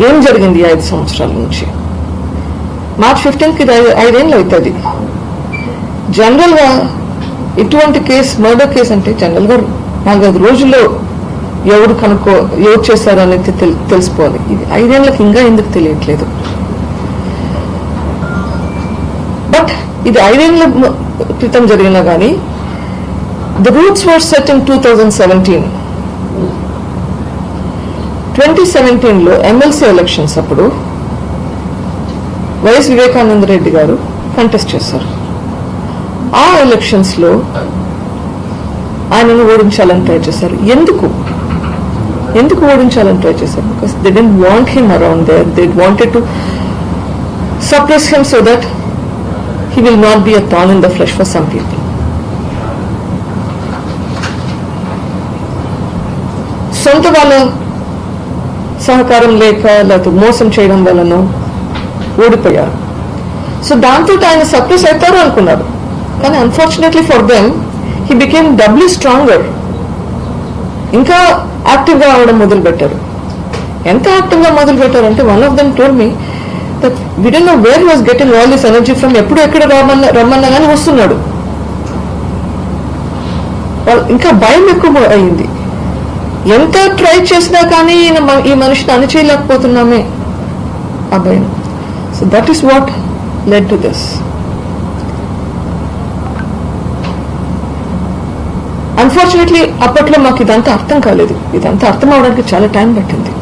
ఏం జరిగింది ఐదు సంవత్సరాల నుంచి? మార్చ్ ఫిఫ్టీన్త్కి ఇది ఐదేళ్ళు అవుతుంది. జనరల్గా ఇటువంటి కేసు మర్డర్ కేసు అంటే జనరల్గా నాలుగైదు రోజుల్లో ఎవరు కనుక్కో ఎవరు చేశారు అనేది తెల్- తెలిసిపోవాలి ఇది ఐదేళ్ళకి ఇంకా ఎందుకు తెలియట్లేదు? బట్ ఇది ఐదేళ్ళ క్రితం జరిగినా కానీ the roots were set in two thousand seventeen. Twenty సెవెంటీన్లో ఎమ్మెల్సీ ఎలక్షన్స్ అప్పుడు వైఎస్ వివేకానంద రెడ్డి గారు కంటెస్ట్ చేశారు. ఆ ఎలక్షన్స్లో ఆయనను ఓడించాలని ట్రై చేశారు. ఎందుకు? ఎందుకు ఓడించాలని ట్రై చేశారు? Because they didn't want him around there they wanted to suppress him so that he will not be a thorn in the flesh for some people సొంత వాళ్ళ సహకారం లేక లేకపోతే మోసం చేయడం వలన ఓడిపోయారు సో దాంతో ఆయన సక్సెస్ అవుతారు అనుకున్నారు. కానీ unfortunately for them he became doubly stronger ఇంకా యాక్టివ్గా అవడం మొదలు పెట్టారు ఎంత యాక్టివ్గా మొదలు పెట్టారంటే one of them told me that we know where was getting all this energy from ఎప్పుడు ఎక్కడ రమ్మన్నా రమ్మన్నా కానీ వస్తున్నాడు. వాళ్ళు ఇంకా భయం ఎక్కువ అయింది. ఎంత ట్రై చేసినా కానీ ఈయన ఈ మనిషిని అణిచేయలేకపోతున్నామే. ఆ భయం so that is what led to this unfortunately అప్పట్లో మాకు ఇదంతా అర్థం కాలేదు. ఇదంతా అర్థం అవడానికి చాలా టైం పట్టింది.